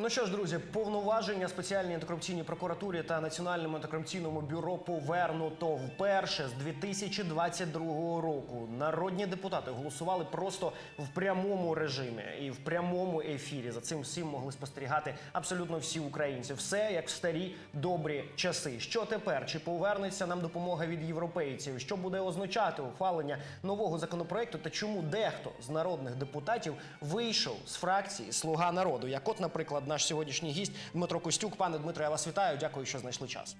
Ну що ж, друзі, повноваження спеціальній антикорупційній прокуратурі та національному антикорупційному бюро повернуто вперше з 2022 року. Народні депутати голосували просто в прямому режимі і в прямому ефірі. За цим всім могли спостерігати абсолютно всі українці. Все як в старі добрі часи. Що тепер? Чи повернеться нам допомога від європейців? Що буде означати ухвалення нового законопроекту? Та чому дехто з народних депутатів вийшов з фракції Слуга народу? Як, от, наприклад, наш сьогоднішній гість Дмитро Костюк. Пане Дмитро, я вас вітаю. Дякую, що знайшли час.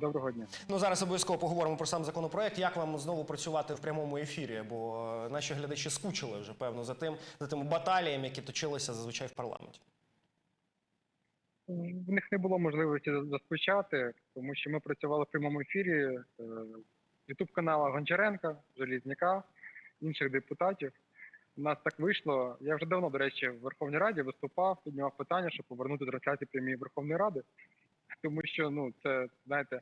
Доброго дня. Ну зараз обов'язково поговоримо про сам законопроект. Як вам знову працювати в прямому ефірі? Бо е, наші глядачі скучили вже певно за тим за тими баталіями, які точилися зазвичай в парламенті. В них не було можливості заспочати, тому що ми працювали в прямому ефірі ютуб канала Гончаренка, Желізняка, інших депутатів. У нас так вийшло. Я вже давно, до речі, в Верховній Раді виступав, піднімав питання, щоб повернути трансляції прямі Верховної Ради, тому що ну це знаєте.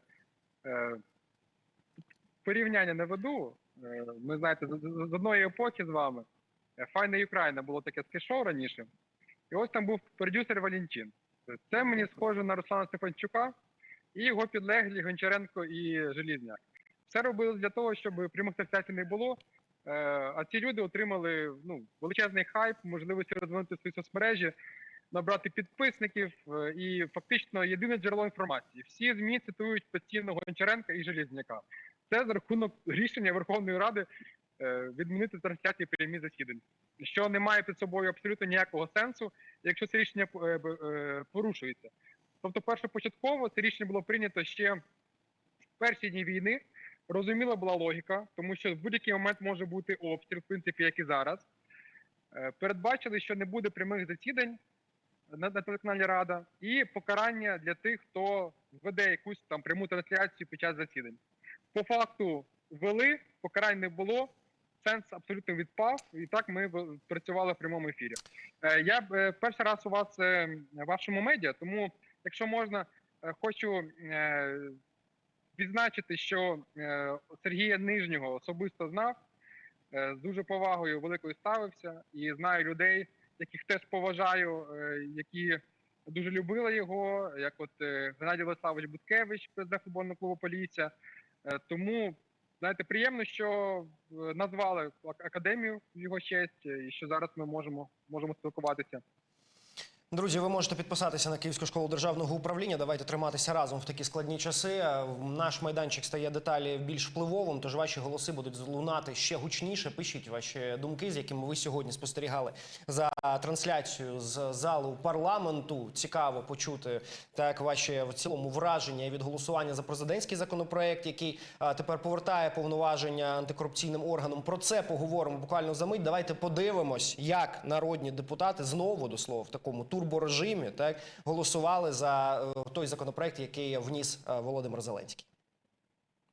е, Порівняння не веду. Е, Ми знаєте, з, з з одної епохи з вами е, Файна Україна було таке скешоу раніше. І ось там був продюсер Валентин. Це мені схоже на Руслана Стефанчука і його підлеглі Гончаренко і Желізняк. Все робили для того, щоб прямих трансляцій не було. Е, А ці люди отримали ну, величезний хайп, можливість розвинути свої соцмережі, набрати підписників е, і фактично єдине джерело інформації. Всі ЗМІ цитують постійно Гончаренка і Желізняка. Це за рахунок рішення Верховної Ради е, відмінити трансляції прямі засідань, що не має під собою абсолютно ніякого сенсу, якщо це рішення порушується. Тобто, першопочатково це рішення було прийнято ще в перші дні війни. Розуміла була логіка, тому що в будь-який момент може бути обстріл, в принципі, як і зараз. Е, Передбачили, що не буде прямих засідань на, на телеканалі Рада, і покарання для тих, хто веде якусь там пряму трансляцію під час засідань. По факту ввели, покарань не було, сенс абсолютно відпав, і так ми працювали в прямому ефірі. Е, Я е, перший раз у вас в вашому медіа, тому, якщо можна, хочу відзначити, що е, Сергія Нижнього особисто знав, е, з дуже повагою великою ставився і знаю людей, яких теж поважаю, е, які дуже любили його, як от Геннадій Владиславович Буткевич, президент футбольного клубу Полісся. Е, Тому знаєте, приємно, що назвали академію в його честь, і що зараз ми можемо можемо спілкуватися. Друзі, ви можете підписатися на Київську школу державного управління. Давайте триматися разом в такі складні часи. Наш майданчик стає деталі більш впливовим, тож ваші голоси будуть лунати ще гучніше. Пишіть ваші думки, з якими ви сьогодні спостерігали за трансляцією з залу парламенту. Цікаво почути так ваші в цілому враження від голосування за президентський законопроект, який тепер повертає повноваження антикорупційним органам. Про це поговоримо буквально за мить. Давайте подивимось, як народні депутати знову до слова в такому турборежимі так голосували за е, той законопроект, який вніс е, Володимир Зеленський.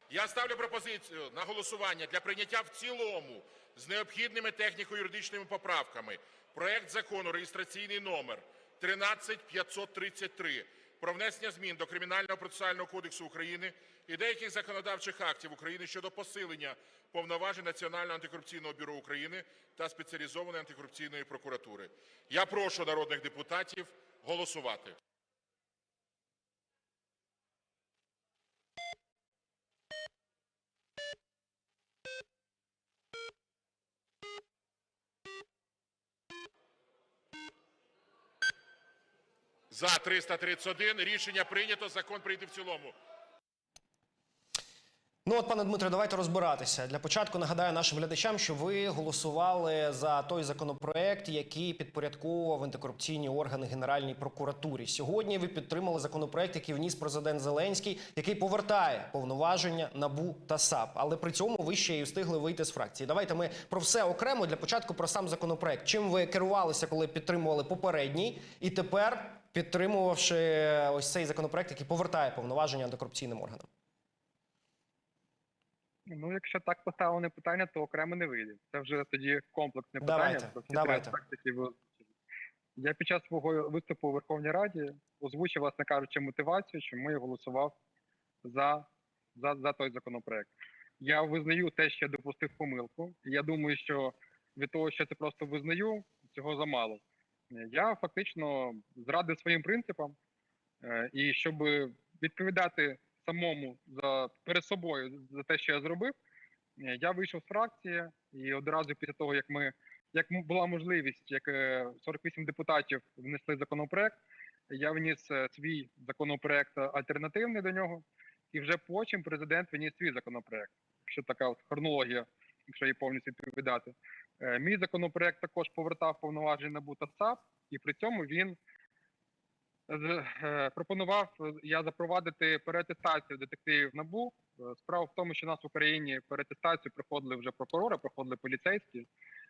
Я ставлю пропозицію на голосування для прийняття в цілому з необхідними техніко-юридичними поправками проект закону реєстраційний номер 13533 про внесення змін до Кримінального процесуального кодексу України і деяких законодавчих актів України щодо посилення повноважень Національного антикорупційного бюро України та спеціалізованої антикорупційної прокуратури. Я прошу народних депутатів голосувати. За 331 рішення прийнято. Закон прийнятий в цілому. Ну от, пане Дмитре, давайте розбиратися. Для початку нагадаю нашим глядачам, що ви голосували за той законопроект, який підпорядковував антикорупційні органи Генеральній прокуратурі. Сьогодні ви підтримали законопроект, який вніс президент Зеленський, який повертає повноваження НАБУ та САП. Але при цьому ви ще й встигли вийти з фракції. Давайте ми про все окремо. Для початку про сам законопроект. Чим ви керувалися, коли підтримували попередній, і тепер підтримувавши ось цей законопроект, який повертає повноваження антикорупційним органам. Ну, якщо так поставлене питання, то окремо не вийде. Це вже тоді комплексне питання. Давайте, про давайте. які ви. Я під час свого виступу у Верховній Раді озвучив, власне кажучи, мотивацію, чому я голосував за, за, за той законопроект. Я визнаю те, що я допустив помилку. Я думаю, що від того, що це просто визнаю, цього замало. Я фактично зрадив своїм принципам, е, і щоб відповідати самому за перед собою за те, що я зробив, е, я вийшов з фракції і одразу після того, як ми як була можливість, як е, 48 депутатів внесли законопроект, я вніс е, свій законопроект е, альтернативний до нього, і вже потім президент вніс свій законопроект. Якщо така хронологія, якщо її повністю відповідати. Е, Мій законопроект також повертав повноваження НАБУ та САП, і при цьому він з- е, пропонував е, я запровадити переатестацію детективів НАБУ. Е, Справа в тому, що нас в Україні переатестацію проходили вже прокурори, проходили поліцейські.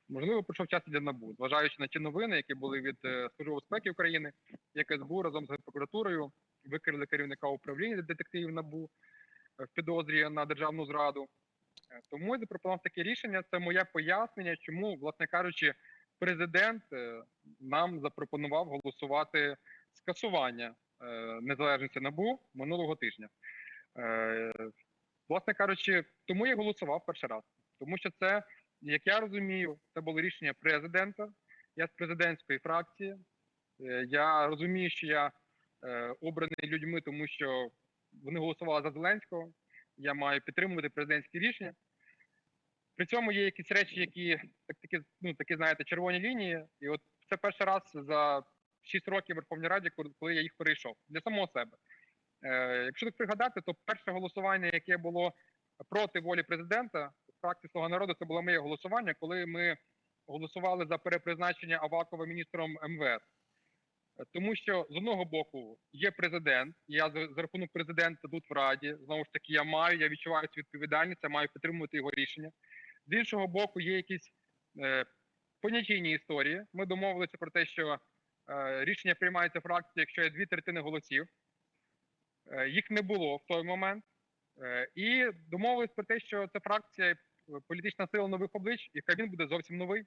Можливо, прийшов час для НАБУ, зважаючи на ті новини, які були від е, Служби безпеки України, як СБУ разом з прокуратурою викрили керівника управління детективів НАБУ е, в підозрі на державну зраду. Е, Тому я запропонував таке рішення. Це моє пояснення, чому, власне кажучи, президент е, нам запропонував голосувати скасування е, незалежності НАБУ минулого тижня. Власне кажучи, тому я голосував перший раз, тому що це, як я розумію, це було рішення президента. Я з президентської фракції. Я розумію, що я обраний людьми, тому що вони голосували за Зеленського. Я маю підтримувати президентські рішення. При цьому є якісь речі, які так такі, ну такі, знаєте, червоні лінії. І от це перший раз за 6 років в Верховній Раді, коли- я їх перейшов для самого себе. Е, якщо так пригадати, то перше голосування, яке було проти волі президента, фракції Слуга народу, це було моє голосування, коли ми голосували за перепризначення Авакова міністром МВС. Тому що з одного боку є президент, я за, рахунок президента тут в раді. Знову ж таки, я маю, я відчуваю цю відповідальність, я маю підтримувати його рішення. З іншого боку, є якісь е, понятійні історії. Ми домовилися про те, що е, рішення приймається фракції, якщо є дві третини голосів. Е, їх не було в той момент. Е, і домовились про те, що це фракція е, політична сила нових облич, і Кабмін буде зовсім новий.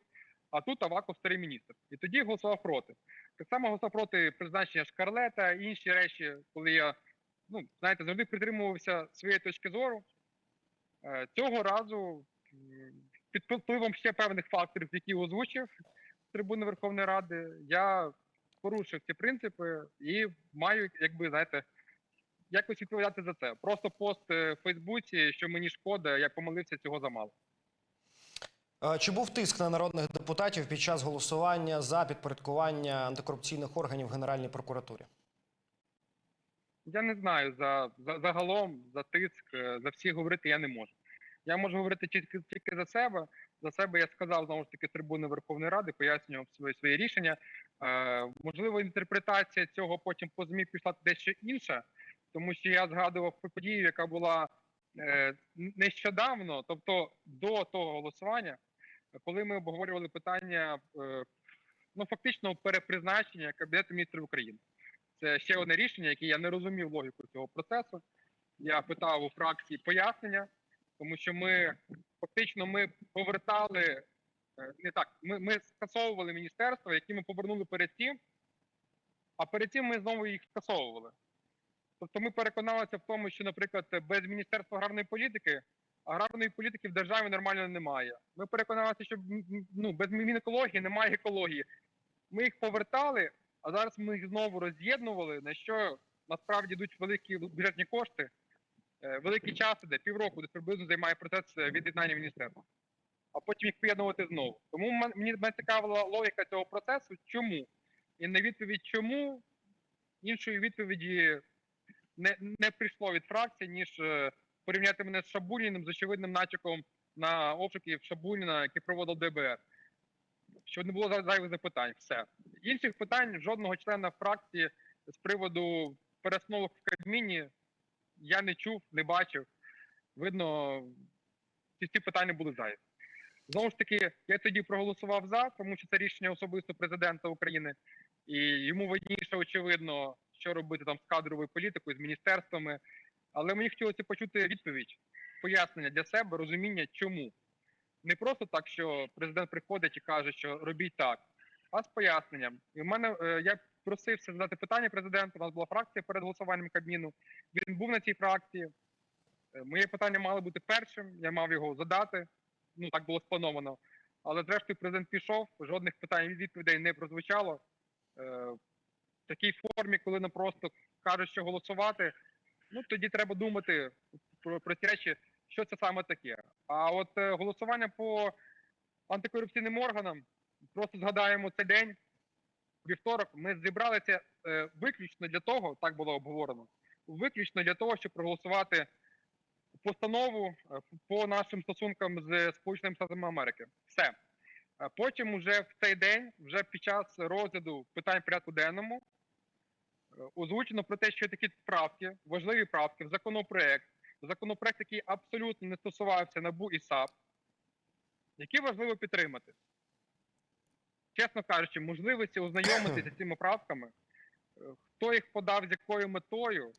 А тут Аваков старий міністр. І тоді голосував проти. Так само голосував проти призначення Шкарлета і інші речі, коли я, ну, знаєте, завжди притримувався своєї точки зору. Е, Цього разу під впливом ще певних факторів, які озвучив з трибуни Верховної Ради, я порушив ці принципи і маю, якби знаєте, якось відповідати за це. Просто пост е, в Фейсбуці, що мені шкода, я помилився цього замало. Е, Чи був тиск на народних депутатів під час голосування за підпорядкування антикорупційних органів Генеральній прокуратурі? Я не знаю за, за загалом за тиск, е, за всіх говорити я не можу. Я можу говорити тільки тільки за себе. За себе я сказав знову ж таки трибуни Верховної Ради, пояснював свої свої рішення. Е, можливо, інтерпретація цього потім по ЗМІ пішла дещо інша, тому що я згадував подію, яка була е, нещодавно, тобто до того голосування, коли ми обговорювали питання е, ну фактично перепризначення Кабінету міністрів України. Це ще одне рішення, яке я не розумів логіку цього процесу. Я питав у фракції пояснення, тому що ми фактично ми повертали е, не так. Ми, ми скасовували міністерства, які ми повернули перед тим, а перед тим ми знову їх скасовували. Тобто ми переконалися в тому, що, наприклад, без міністерства аграрної політики аграрної політики в державі нормально немає. Ми переконалися, що ну, без мінекології немає екології. Ми їх повертали, а зараз ми їх знову роз'єднували, на що насправді йдуть великі бюджетні кошти, е, великий час іде, півроку, десь приблизно займає процес е, від'єднання міністерства, а потім їх поєднувати знову. Тому мені мене цікавила логіка цього процесу, чому? І на відповідь чому іншої відповіді не, не прийшло від фракції, ніж е, порівняти мене з Шабуніним з очевидним натяком на обшуки Шабуніна, які проводив ДБР. Щоб не було зайвих запитань. Все. Інших питань жодного члена фракції з приводу перестановок в Кабміні я не чув, не бачив. Видно, ці, ці питання були зайві. Знову ж таки, я тоді проголосував за, тому що це рішення особисто президента України, і йому видніше, очевидно, що робити там з кадровою політикою, з міністерствами. Але мені хотілося почути відповідь, пояснення для себе, розуміння, чому. Не просто так, що президент приходить і каже, що робіть так, а з поясненням. І в мене е, я просився задати питання президенту. У нас була фракція перед голосуванням Кабміну. Він був на цій фракції. Е, Моє питання мало бути першим. Я мав його задати. Ну так було сплановано. Але зрештою президент пішов. Жодних питань відповідей не прозвучало. в такій формі, коли нам просто кажуть, що голосувати, ну тоді треба думати про, про ці речі, що це саме таке. А от е, голосування по антикорупційним органам, просто згадаємо цей день, вівторок, ми зібралися е, виключно для того, так було обговорено, виключно для того, щоб проголосувати постанову е, по нашим стосункам з Сполученими Штатами Америки. Все. А Потім, уже в цей день, вже під час розгляду питань порядку денному, е, озвучено про те, що такі правки, важливі правки в законопроект, законопроект, який абсолютно не стосувався НАБУ і САП, які важливо підтримати. Чесно кажучи, можливості ознайомитися з цими правками, е, хто їх подав, з якою метою,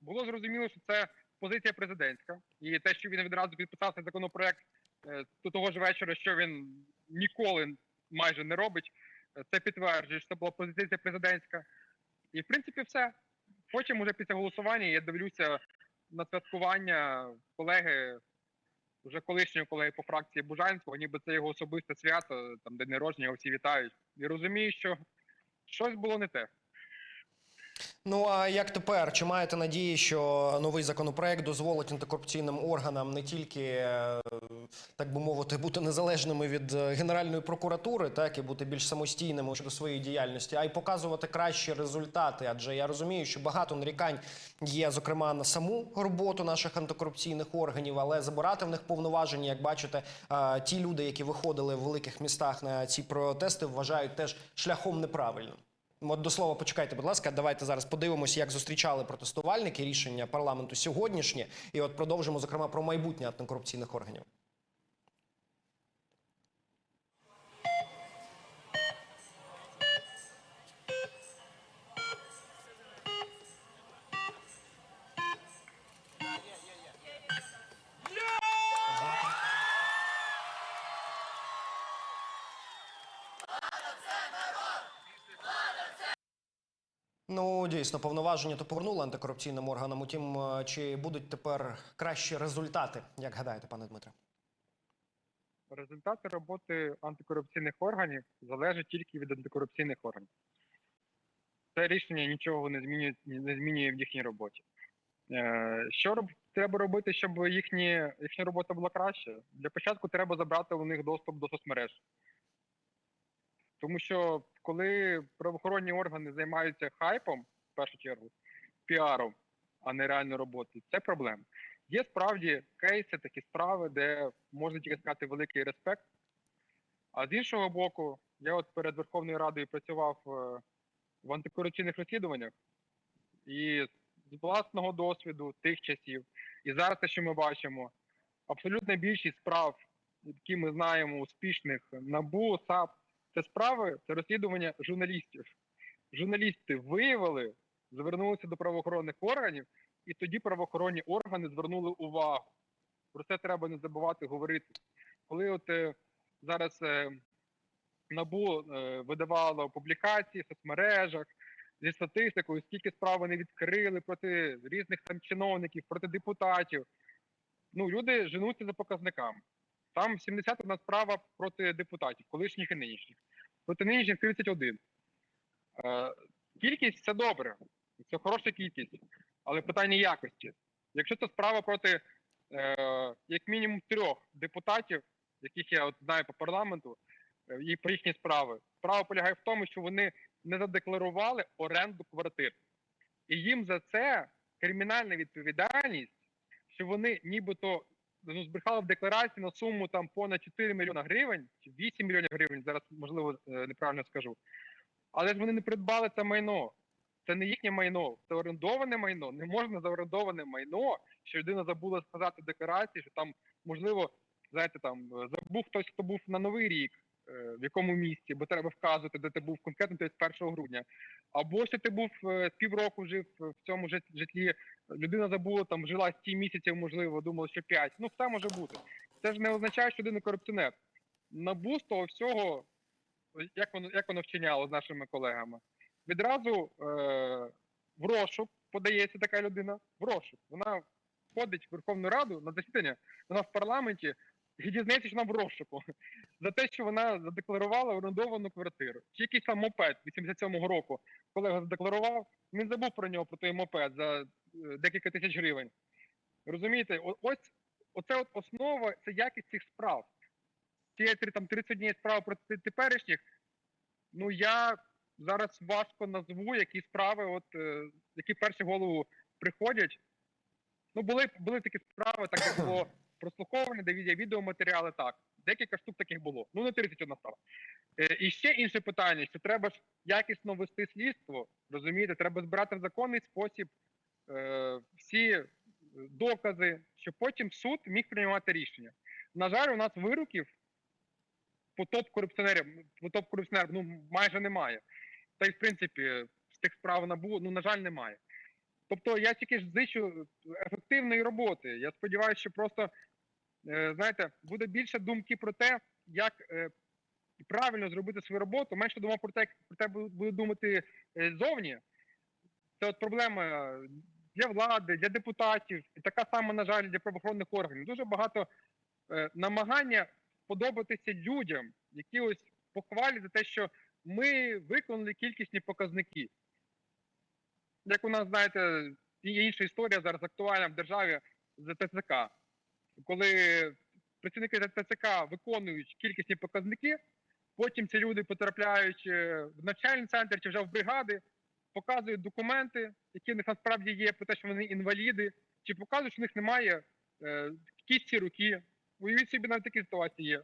було зрозуміло, що це позиція президентська, і те, що він відразу підписав цей законопроект е, до того ж вечора, що він ніколи майже не робить, е, це підтверджує, що це була позиція президентська. І в принципі, все. Потім, уже після голосування, я дивлюся на святкування колеги, вже колишнього колеги по фракції Бужанського, ніби це його особисте свято, там день народження, його всі вітають. І розумію, що щось було не те. Ну а як тепер? Чи маєте надії, що новий законопроект дозволить антикорупційним органам не тільки е, так би мовити бути незалежними від е, Генеральної прокуратури, так і бути більш самостійними щодо своєї діяльності, а й показувати кращі результати? Адже я розумію, що багато нарікань є, зокрема на саму роботу наших антикорупційних органів, але забирати в них повноваження, як бачите, е, ті люди, які виходили в великих містах на ці протести, вважають теж шляхом неправильним. От до слова, почекайте, будь ласка, давайте зараз подивимося, як зустрічали протестувальники рішення парламенту сьогоднішнє, і от продовжимо зокрема про майбутнє антикорупційних органів. Дійсно, повноваження то повернули антикорупційним органам. Утім, е, чи будуть тепер кращі результати, як гадаєте, пане Дмитре? Результати роботи антикорупційних органів залежать тільки від антикорупційних органів. Це рішення нічого не змінює, не змінює в їхній роботі. Е, Що треба робити, щоб їхні, їхня робота була краще? Для початку треба забрати у них доступ до соцмереж. Тому що коли правоохоронні органи займаються хайпом, в першу чергу, піаром, а не реальною роботою, це проблема. Є справді кейси, такі справи, де можна тільки сказати великий респект. А з іншого боку, я от перед Верховною Радою працював е, в антикорупційних розслідуваннях, і з власного досвіду тих часів, і зараз те, що ми бачимо, абсолютна більшість справ, які ми знаємо, успішних НАБУ, САП, це справи, це розслідування журналістів. Журналісти виявили, звернулися до правоохоронних органів, і тоді правоохоронні органи звернули увагу. Про це треба не забувати говорити. Коли от е, зараз е, НАБУ е, видавало публікації в соцмережах зі статистикою, скільки справ вони відкрили проти різних там чиновників, проти депутатів. Ну, люди женуться за показниками. Там 71 справа проти депутатів, колишніх і нинішніх. Проти нинішніх 31. Е, кількість це добре, це хороша кількість, але питання якості. Якщо це справа проти е, як мінімум трьох депутатів, яких я от знаю по парламенту, е, і про їхні справи, справа полягає в тому, що вони не задекларували оренду квартир. І їм за це кримінальна відповідальність, що вони нібито ну, збрехали в декларації на суму там понад 4 мільйона гривень, чи 8 мільйонів гривень, зараз можливо е, неправильно скажу. Але ж вони не придбали це майно. Це не їхнє майно, це орендоване майно. Не можна за орендоване майно, що людина забула сказати декларації, що там, можливо, знаєте, там е, забув хтось, хто був на новий рік, е, в якому місці, бо треба вказувати, де ти був конкретно тобто 1 грудня. Або що ти був е, півроку жив в цьому жит- житлі, людина забула, там жила 7 місяців, можливо, думала, що 5. Ну, все може бути. Це ж не означає, що людина корупціонер. Набу з того всього, як воно, як воно вчиняло з нашими колегами, відразу е, в розшук подається така людина, в розшук. Вона входить в Верховну Раду на засідання, вона в парламенті, і дізнається, що вона в розшуку за те, що вона задекларувала орендовану квартиру. Чи якийсь там мопед 87-го року, колега задекларував, він забув про нього, про той мопед за е, декілька тисяч гривень. Розумієте, ось оце от основа, це якість цих справ. Три- там 31 справи проти теперішніх, ну я зараз важко назву, які справи, от е, які перші голову приходять. Ну, були, були такі справи, так як було прослуховування, де є відеоматеріали, так. Декілька штук таких було. Ну, не 31 справа. Е, і ще інше питання, що треба ж якісно вести слідство, розумієте, треба збирати в законний спосіб е, всі докази, щоб потім суд міг приймати рішення. На жаль, у нас вироків по топ-корупціонерам, по топ-корупціонерам ну, майже немає. Та й в принципі з тих справ набу, ну, на жаль, немає. Тобто я тільки ж зичу ефективної роботи. Я сподіваюся, що просто е, знаєте, буде більше думки про те, як е, правильно зробити свою роботу, менше думав про те, як про те буде думати е, зовні. Це от проблема для влади, для депутатів, і така сама, на жаль, для правоохоронних органів. Дуже багато намагання подобатися людям, які ось похвалять за те, що ми виконали кількісні показники. Як у нас, знаєте, є інша історія зараз актуальна в державі з ТЦК. Коли працівники ТЦК виконують кількісні показники, потім ці люди потрапляють е, в навчальний центр чи вже в бригади, показують документи, які в них насправді є, про те, що вони інваліди, чи показують, що в них немає е, кісті руки. Уявіть собі, навіть такі ситуації є.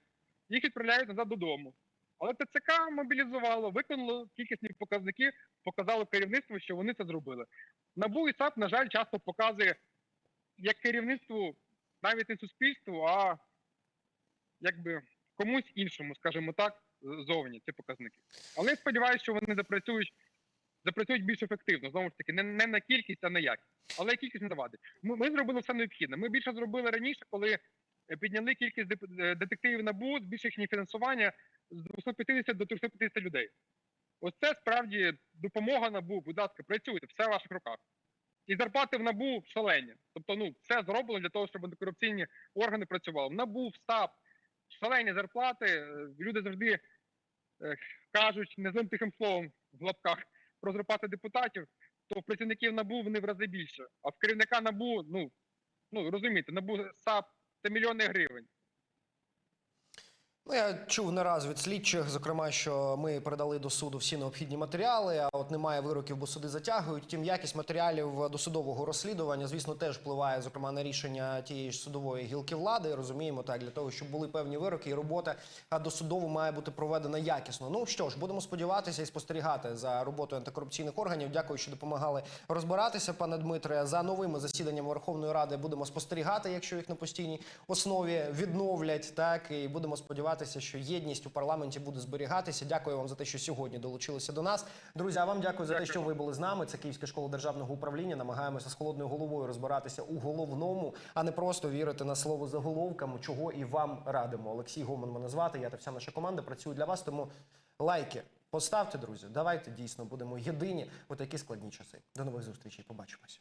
Їх відправляють назад додому. Але ТЦК мобілізувало, виконало кількісні показники, показало керівництву, що вони це зробили. НАБУ і САП, на жаль, часто показує як керівництву, навіть не суспільству, а якби комусь іншому, скажімо так, зовні ці показники. Але я сподіваюся, що вони запрацюють, запрацюють більш ефективно. Знову ж таки, не, не на кількість, а на якість. Але кількість не завадить. Ми, ми зробили все необхідне. Ми більше зробили раніше, коли підняли кількість е, детективів НАБУ, збільшили їхнє фінансування з 250 до 350 людей. Ось це справді допомога НАБУ. Будь ласка, працюйте, все в ваших руках. І зарплати в НАБУ шалені. Тобто, ну, все зроблено для того, щоб антикорупційні органи працювали. В НАБУ, в САП, шалені зарплати. Е, Люди завжди е, кажуть незлим тихим словом в лапках про зарплати депутатів, то в працівників НАБУ вони в рази більше. А в керівника НАБУ, ну, ну розумієте, НАБУ САП це мільйони гривень. Ну, я чув не раз від слідчих, зокрема, що ми передали до суду всі необхідні матеріали, а от немає вироків, бо суди затягують. Втім, якість матеріалів досудового розслідування, звісно, теж впливає, зокрема, на рішення тієї ж судової гілки влади. Розуміємо так, для того, щоб були певні вироки, і робота досудово має бути проведена якісно. Ну що ж, будемо сподіватися і спостерігати за роботою антикорупційних органів. Дякую, що допомагали розбиратися, пане Дмитре. За новими засіданнями Верховної Ради будемо спостерігати, якщо їх на постійній основі відновлять. Так і будемо сподіватися, що єдність у парламенті буде зберігатися. Дякую вам за те, що сьогодні долучилися до нас. Друзі, а вам дякую за те, що ви були з нами. Це Київська школа державного управління. Намагаємося з холодною головою розбиратися у головному, а не просто вірити на слово заголовкам, чого і вам радимо. Олексій Гоман мене звати. Я та вся наша команда працюю для вас. Тому лайки поставте, друзі. Давайте дійсно будемо єдині у такі складні часи. До нових зустрічей. Побачимось.